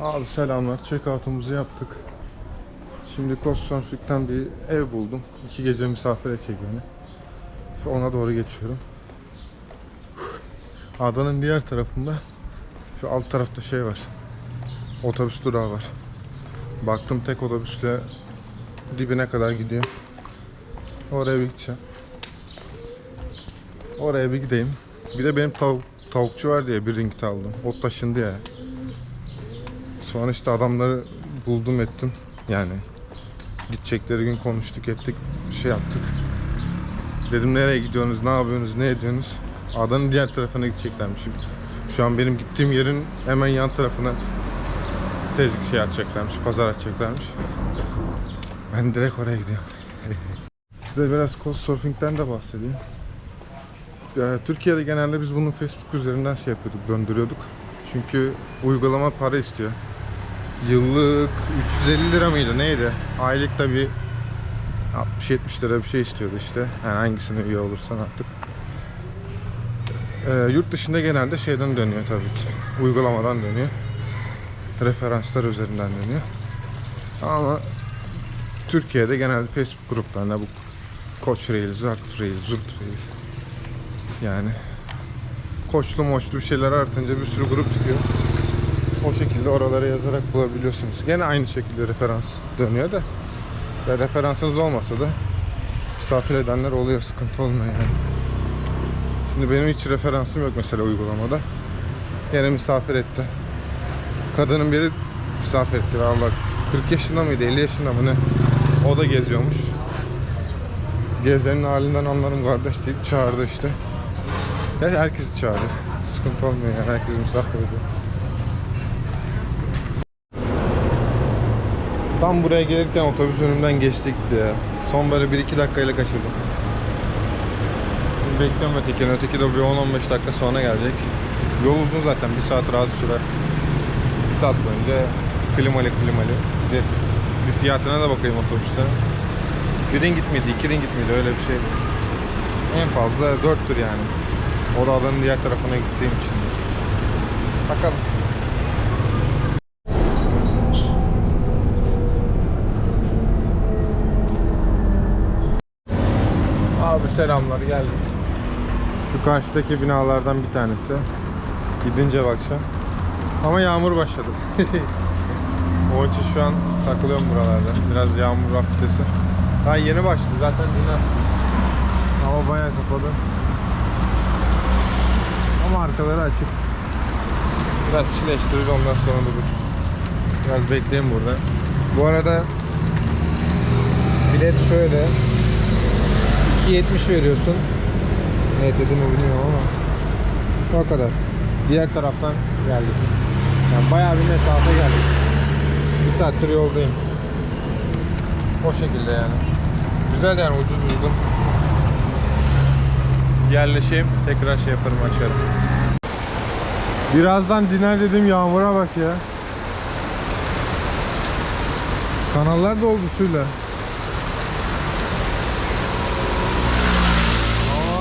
Abi selamlar. Check-out'umuzu yaptık. Şimdi Couchsurfing'den bir ev buldum. İki gece misafir edecek Ona doğru geçiyorum. Adanın diğer tarafında şu alt tarafta şey var. Otobüs durağı var. Baktım tek otobüsle dibine kadar gidiyor. Oraya bir gideceğim. Oraya bir gideyim. Bir de benim tavuk, tavukçu var diye bir ring aldım. O taşındı ya. Sonra işte adamları buldum ettim. Yani gidecekleri gün konuştuk ettik. Bir şey yaptık. Dedim nereye gidiyorsunuz, ne yapıyorsunuz, ne ediyorsunuz? Adanın diğer tarafına gideceklermiş. Şu an benim gittiğim yerin hemen yan tarafına tezgah şey açacaklarmış, pazar açacaklarmış. Ben direkt oraya gidiyorum. Size biraz Couchsurfing'den de bahsedeyim. Türkiye'de genelde biz bunu Facebook üzerinden şey yapıyorduk, döndürüyorduk. Çünkü uygulama para istiyor. Yıllık 350 lira mıydı neydi? Aylık da bir 60-70 lira bir şey istiyordu işte. Yani hangisine üye olursan artık. Ee, yurt dışında genelde şeyden dönüyor tabii ki. Uygulamadan dönüyor. Referanslar üzerinden dönüyor. Ama Türkiye'de genelde Facebook gruplarında bu Koç Rail, Zart Rail, Zurt Rail yani koçlu moçlu bir şeyler artınca bir sürü grup çıkıyor. O şekilde oralara yazarak bulabiliyorsunuz. Gene aynı şekilde referans dönüyor da ya referansınız olmasa da misafir edenler oluyor. Sıkıntı olmuyor yani. Şimdi benim hiç referansım yok mesela uygulamada. Gene misafir etti. Kadının biri misafir etti. Valla 40 yaşında mıydı 50 yaşında mı ne? O da geziyormuş. Gezenin halinden anlarım kardeş deyip çağırdı işte. Yani herkesi çağırdı. Sıkıntı olmuyor yani herkes misafir ediyor. Tam buraya gelirken otobüs önümden geçtik diye. Son böyle 1-2 dakikayla kaçırdım. Şimdi bekliyorum ötekini. Öteki de bir 10-15 dakika sonra gelecek. Yol uzun zaten. Bir saat rahat sürer. Bir saat boyunca klimalı klimalı. De bir fiyatına da bakayım otobüste. Bir ring gitmedi, iki ring gitmedi öyle bir şey. En fazla 4'tür yani. O da adanın diğer tarafına gittiğim için. Bakalım. Abi selamlar geldik. Şu karşıdaki binalardan bir tanesi. Gidince bakacağım. Ama yağmur başladı. o için şu an takılıyorum buralarda. Biraz yağmur hafiflesi. Daha yeni başladı zaten yine. Hava bayağı kapalı. Ama arkaları açık. Biraz çileştirir ondan sonra durur. Biraz bekleyin burada. Bu arada bilet şöyle 2.70 veriyorsun. Evet dedim mi bilmiyorum ama o kadar. Diğer taraftan geldik. Yani bayağı bir mesafe geldik. Bir saattir yoldayım. O şekilde yani. Güzel yani ucuz uygun. Yerleşeyim tekrar şey yaparım açarım. Birazdan diner dedim yağmura bak ya. Kanallar doldu suyla.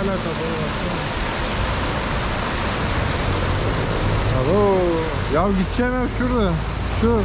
Hala kapalı baksana. Alo. Ya gideceğim hep şurada. Şu.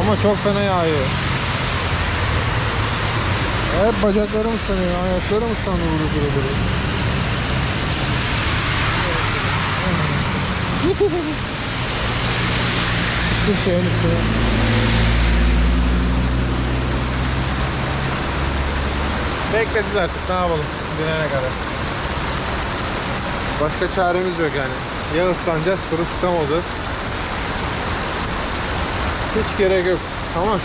Ama çok fena yağıyor. Hep bacaklarım ıslanıyor, ayaklarım ıslanıyor burada duru duru. Bir şeyin üstüne. Beklediz artık ne yapalım dinene kadar. Başka çaremiz yok yani. Ya ıslanacağız, sırılsıklam olacağız. Hiç gerek yok. Ama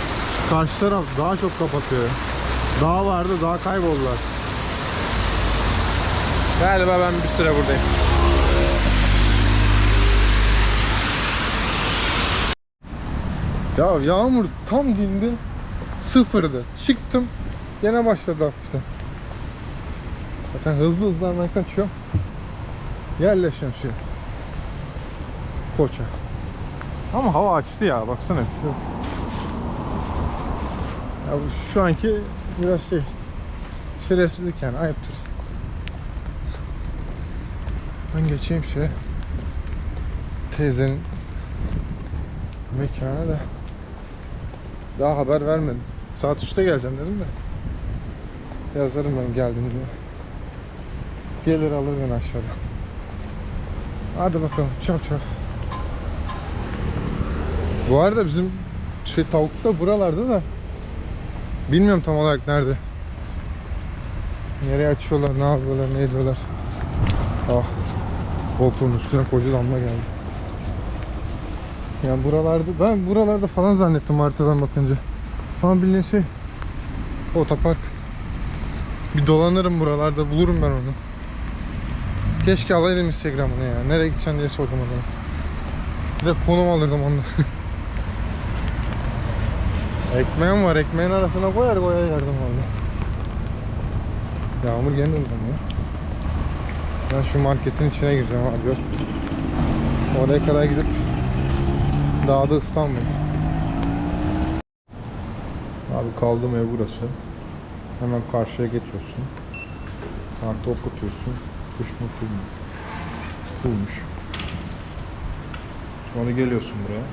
karşı taraf daha çok kapatıyor. Dağ vardı, daha kayboldular. Galiba ben bir süre buradayım. Ya yağmur tam dindi. Sıfırdı. Çıktım. Yine başladı hafiften. Zaten hızlı hızlı hemen kaçıyor. Yerleşiyorum şey. Koça. Ama hava açtı ya baksana. Şu, ya şu anki biraz şey şerefsizlik yani ayıptır. Ben geçeyim şeye. Teyzenin mekana da. Daha haber vermedim. Saat 3'te geleceğim dedim de. Yazarım ben geldim diye. Gelir alır beni aşağıda. Hadi bakalım çap çap. Bu arada bizim şey tavuk da buralarda da bilmiyorum tam olarak nerede. Nereye açıyorlar, ne yapıyorlar, ne ediyorlar. Ah. GoPro'nun üstüne koca damla geldi. Yani buralarda, ben buralarda falan zannettim haritadan bakınca. Ama bildiğin şey, otopark. Bir dolanırım buralarda, bulurum ben onu. Keşke alaydım Instagram'ını ya. Nereye gideceksin diye sordum adama. Bir de konum alırdım onu. Ekmeğim var, ekmeğin arasına koyar koyar yerdim valla. Yağmur gene hızlanıyor. Ben şu marketin içine gireceğim abi yok. Oraya kadar gidip dağda ıslanmayayım. Abi kaldığım ev burası. Hemen karşıya geçiyorsun. Kartı okutuyorsun. Kuş mu kul mu? Kulmuş. Sonra geliyorsun buraya.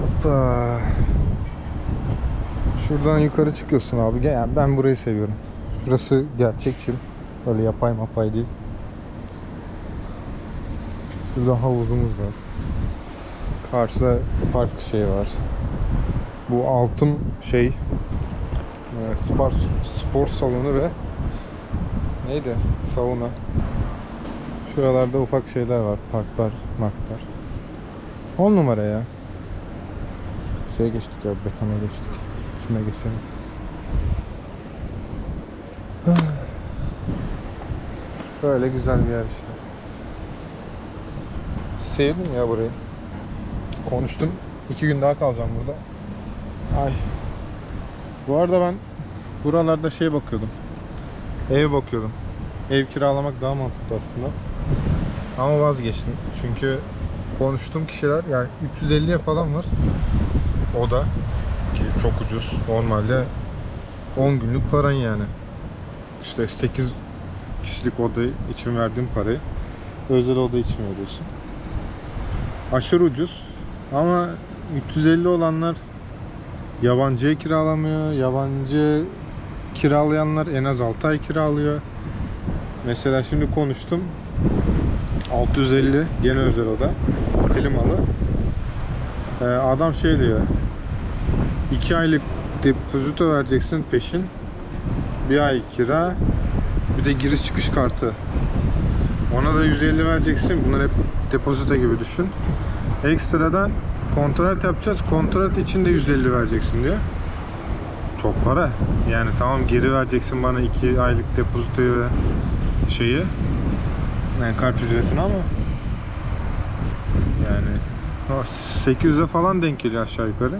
Hoppa. Şuradan yukarı çıkıyorsun abi. Yani ben burayı seviyorum. Şurası gerçek çim. Böyle yapay mapay değil. Şurada havuzumuz var. Karşıda park şey var. Bu altın şey e, spor, spor salonu ve neydi? Sauna. Şuralarda ufak şeyler var. Parklar, marklar. 10 numara ya. Şeye geçtik ya, betona geçtik. Şuna geçelim. Böyle güzel bir yer işte. Sevdim ya burayı. Konuştum. İki gün daha kalacağım burada. Ay. Bu arada ben buralarda şey bakıyordum. Ev bakıyordum. Ev kiralamak daha mantıklı aslında. Ama vazgeçtim. Çünkü konuştuğum kişiler yani 350'ye falan var. O da ki çok ucuz. Normalde 10 günlük paran yani. İşte 8 kişilik oda için verdiğim parayı özel oda için veriyorsun. Aşırı ucuz. Ama 350 olanlar yabancıya kiralamıyor. Yabancı kiralayanlar en az 6 ay kiralıyor. Mesela şimdi konuştum. 650 gene özel oda. Klimalı. Ee, adam şey diyor. 2 aylık depozito vereceksin peşin. Bir ay kira. Bir de giriş çıkış kartı. Ona da 150 vereceksin. Bunlar hep depozito gibi düşün. Ekstradan kontrat yapacağız. Kontrat için de 150 vereceksin diyor. Çok para. Yani tamam geri vereceksin bana 2 aylık depozitoyu ve şeyi. Yani kart ücretini ama yani o 800'e falan denk geliyor aşağı yukarı.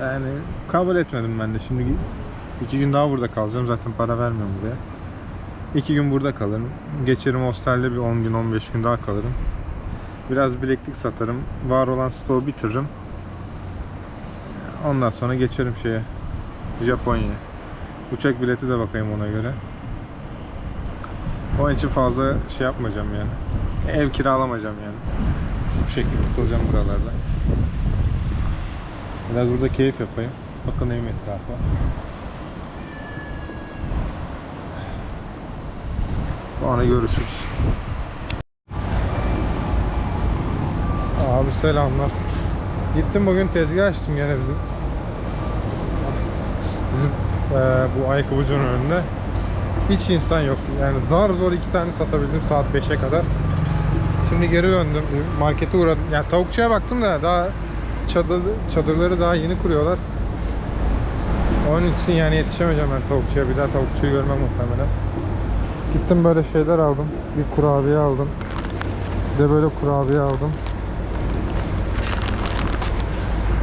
Yani kabul etmedim ben de. Şimdi iki gün daha burada kalacağım. Zaten para vermiyorum buraya. İki gün burada kalırım. Geçerim hostelde bir 10 gün 15 gün daha kalırım. Biraz bileklik satarım. Var olan stoğu bitiririm. Ondan sonra geçerim şeye. Japonya'ya. Uçak bileti de bakayım ona göre. Onun için fazla şey yapmayacağım yani. Ev kiralamayacağım yani. Bu şekilde tutulacağım buralarda. Biraz burada keyif yapayım. Bakın evim etrafa. Sonra görüşürüz. Abi selamlar. Gittim bugün tezgah açtım gene bizim. Bizim eee, bu ayakkabıcının önünde. Hiç insan yok. Yani zar zor iki tane satabildim saat 5'e kadar. Şimdi geri döndüm. Markete uğradım. Yani tavukçuya baktım da daha çadır, çadırları daha yeni kuruyorlar. Onun için yani yetişemeyeceğim ben tavukçuya. Bir daha tavukçuyu görmem muhtemelen. Gittim böyle şeyler aldım. Bir kurabiye aldım. Bir de böyle kurabiye aldım.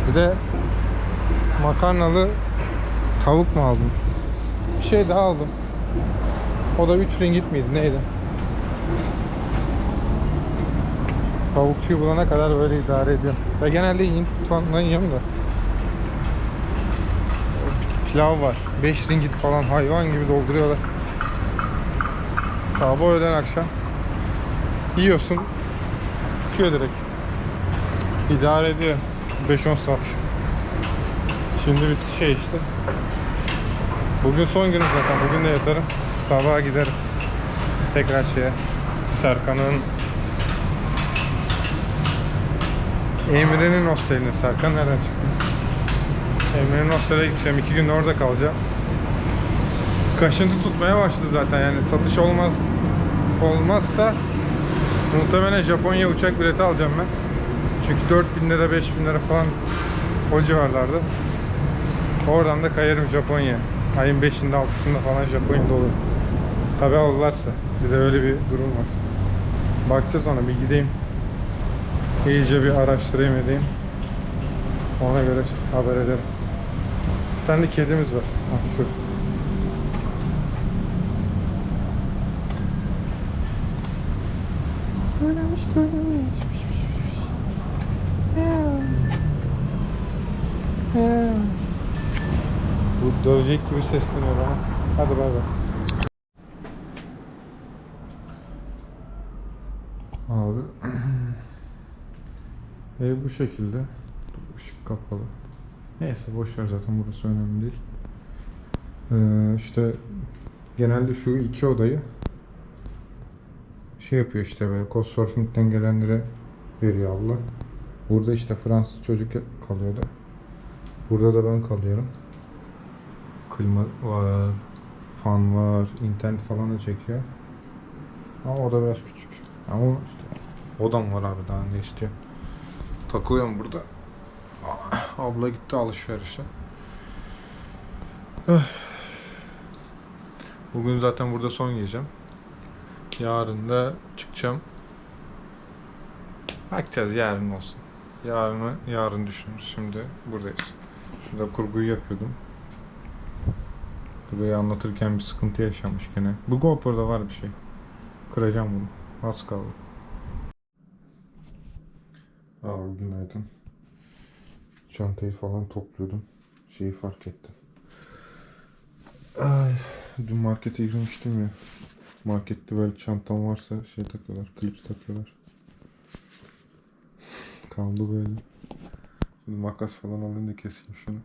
Bir de makarnalı tavuk mu aldım? Bir şey daha aldım. O da 3 ringgit miydi neydi? Tavukçuyu bulana kadar böyle idare ediyorum. Ve genelde Hint mutfağından yiyorum da. Pilav var. 5 ringgit falan hayvan gibi dolduruyorlar. Sabah öğlen akşam. Yiyorsun. Çıkıyor direkt. İdare ediyor. 5-10 saat. Şimdi bitti şey işte. Bugün son günüm zaten. Bugün de yatarım. Sabaha giderim. Tekrar şeye. Serkan'ın Emre'nin hosteline. Serkan nereden çıktı? Emre'nin hostele gideceğim. iki gün orada kalacağım. Kaşıntı tutmaya başladı zaten. Yani satış olmaz olmazsa muhtemelen Japonya uçak bileti alacağım ben. Çünkü 4000 lira 5000 lira falan o civarlarda. Oradan da kayarım Japonya. Ayın 5'inde 6'sında falan Japonya'da olurum. Tabi alırlarsa. Bir de öyle bir durum var. Bakacağız ona bir gideyim. İyice bir araştırayım edeyim. Ona göre haber ederim. Bir tane de kedimiz var. Ah şu. Oynamış oynamış. Dövecek gibi sesleniyor bana. Hadi bay bay. Abi Ev bu şekilde. Işık kapalı. Neyse boş ver zaten burası önemli değil. Ee, işte genelde şu iki odayı şey yapıyor işte böyle Couchsurfing'den gelenlere veriyor abla. Burada işte Fransız çocuk kalıyordu. Burada da ben kalıyorum. Klima var, fan var, internet falan da çekiyor. Ama o da biraz küçük. Ama işte odam var abi daha ne istiyor. Takılıyorum burada. Abla gitti alışverişe. Eh. Bugün zaten burada son yiyeceğim. Yarın da çıkacağım. Bakacağız yarın olsun. Yarını yarın düşünürüz. Şimdi buradayız. Şurada kurguyu yapıyordum. Burayı anlatırken bir sıkıntı yaşanmış gene. Bu GoPro'da var bir şey. Kıracağım bunu. Az kaldı. Abi günaydın. Çantayı falan topluyordum. Şeyi fark ettim. Ay, dün markete girmiştim ya. Markette böyle çantam varsa şey takıyorlar, klips takıyorlar. Kaldı böyle. Şimdi makas falan alayım da keseyim şunu.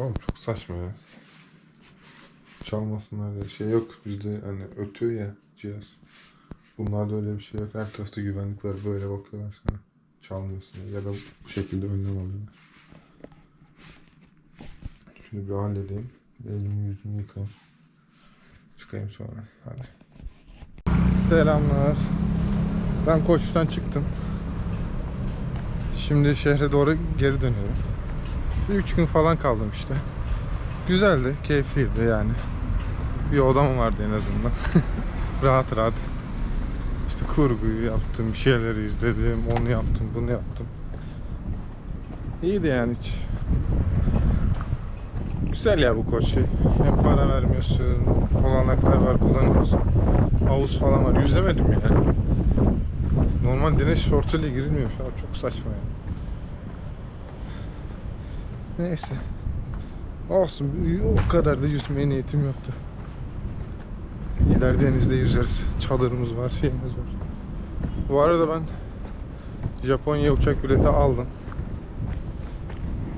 Oğlum çok saçma ya. Çalmasınlar diye şey yok bizde hani ötüyor ya cihaz. Bunlarda öyle bir şey yok. Her tarafta güvenlik var. Böyle bakıyorlar sana. Çalmıyorsun ya da bu şekilde önlem alıyorlar. Şunu bir halledeyim. Elimi yüzümü yıkayayım. Çıkayım sonra. Hadi. Selamlar. Ben koçtan çıktım. Şimdi şehre doğru geri dönüyorum. Bir üç gün falan kaldım işte. Güzeldi, keyifliydi yani. Bir odam vardı en azından. rahat rahat. İşte kurguyu yaptım, bir şeyleri izledim, onu yaptım, bunu yaptım. İyiydi yani hiç. Güzel ya bu koç şey. Hem para vermiyorsun, olanaklar var kullanıyorsun. Havuz falan var. Yüzemedim ya. Normal deniz şortuyla girilmiyor. Çok saçma ya. Neyse. Olsun. O kadar da yüzmeye niyetim yoktu. Gider denizde yüzeriz. Çadırımız var, şeyimiz var. Bu arada ben Japonya uçak bileti aldım.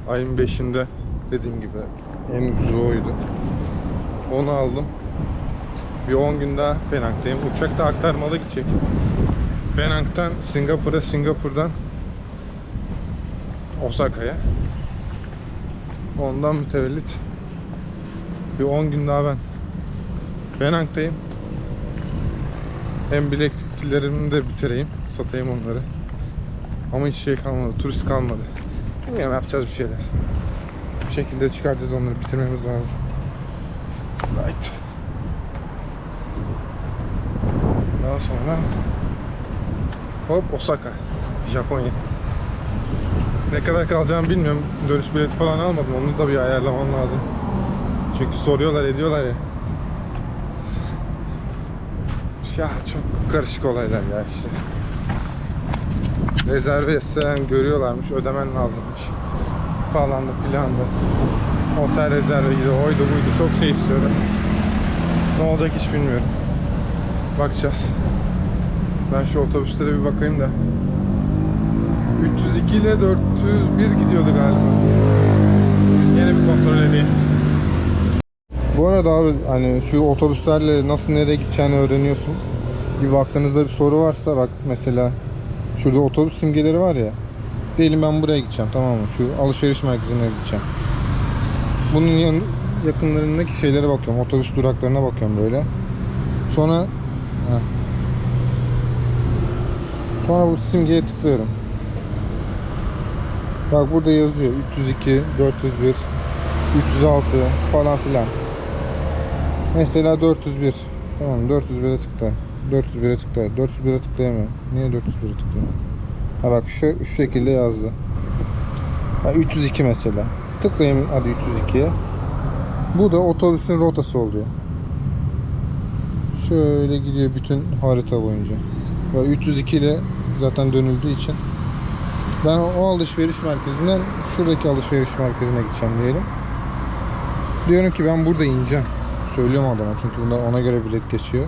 Ayın 5'inde dediğim gibi en ucuzu oydu. Onu aldım. Bir 10 gün daha Penang'dayım. Uçak da aktarmalı gidecek. Penang'dan Singapur'a, Singapur'dan Osaka'ya. Ondan mütevellit bir 10 gün daha ben Penang'dayım. Hem bilekliklerimi de bitireyim. Satayım onları. Ama hiç şey kalmadı. Turist kalmadı. Bilmiyorum yapacağız bir şeyler. Bir şekilde çıkartacağız onları. Bitirmemiz lazım. Right. Daha sonra hop Osaka. Japonya. Ne kadar kalacağımı bilmiyorum. Dönüş bileti falan almadım. Onu da bir ayarlamam lazım. Çünkü soruyorlar ediyorlar ya. Ya çok karışık olaylar ya işte. Rezerve etsen görüyorlarmış, ödemen lazımmış. Falan da filan da. Otel rezerve gibi oydu buydu çok şey istiyorlar. Ne olacak hiç bilmiyorum. Bakacağız. Ben şu otobüslere bir bakayım da. 302 ile 401 gidiyordu galiba. Yine bir kontrol edeyim. Bu arada abi hani şu otobüslerle nasıl nereye gideceğini öğreniyorsun. Bir baktığınızda bir soru varsa bak mesela şurada otobüs simgeleri var ya. Diyelim ben buraya gideceğim tamam mı? Şu alışveriş merkezine gideceğim. Bunun yan, yakınlarındaki şeylere bakıyorum. Otobüs duraklarına bakıyorum böyle. Sonra Heh. Sonra bu simgeye tıklıyorum. Bak burada yazıyor 302, 401, 306 falan filan. Mesela 401. Tamam 401'e tıkla. 401'e tıkla. 401'e tıklayamıyorum. Niye 401'e tıklayamıyorum? Ha bak şu, şu şekilde yazdı. Ha, 302 mesela. Tıklayayım hadi 302'ye. Bu da otobüsün rotası oluyor. Şöyle gidiyor bütün harita boyunca. Ve 302 ile zaten dönüldüğü için ben o alışveriş merkezinden şuradaki alışveriş merkezine gideceğim diyelim. Diyorum ki ben burada ineceğim. Söylüyorum adama çünkü bunlar ona göre bilet geçiyor.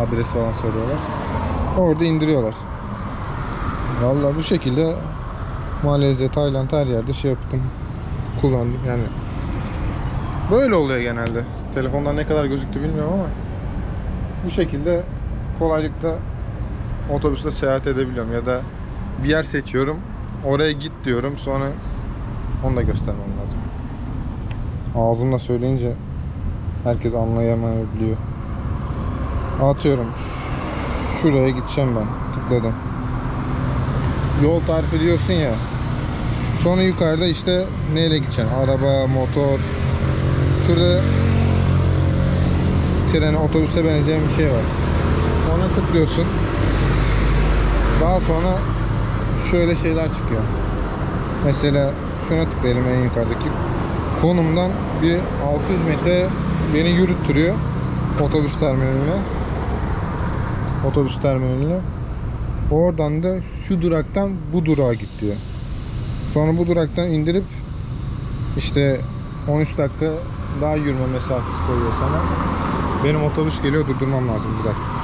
Adres falan soruyorlar. Orada indiriyorlar. Vallahi bu şekilde Malezya, Tayland her yerde şey yaptım. Kullandım yani. Böyle oluyor genelde. Telefondan ne kadar gözüktü bilmiyorum ama bu şekilde kolaylıkla otobüsle seyahat edebiliyorum ya da bir yer seçiyorum oraya git diyorum sonra onu da göstermem lazım. Ağzımla söyleyince herkes anlayamayabiliyor. Atıyorum şuraya gideceğim ben tıkladım. Yol tarif ediyorsun ya. Sonra yukarıda işte neyle gideceksin? Araba, motor. Şurada tren, otobüse benzeyen bir şey var. Ona tıklıyorsun. Daha sonra şöyle şeyler çıkıyor. Mesela şuna tıklayalım en yukarıdaki. Konumdan bir 600 metre beni yürüttürüyor otobüs terminaline. Otobüs terminaline. Oradan da şu duraktan bu durağa git diyor. Sonra bu duraktan indirip işte 13 dakika daha yürüme mesafesi koyuyor sana. Benim otobüs geliyor durdurmam lazım bir dakika.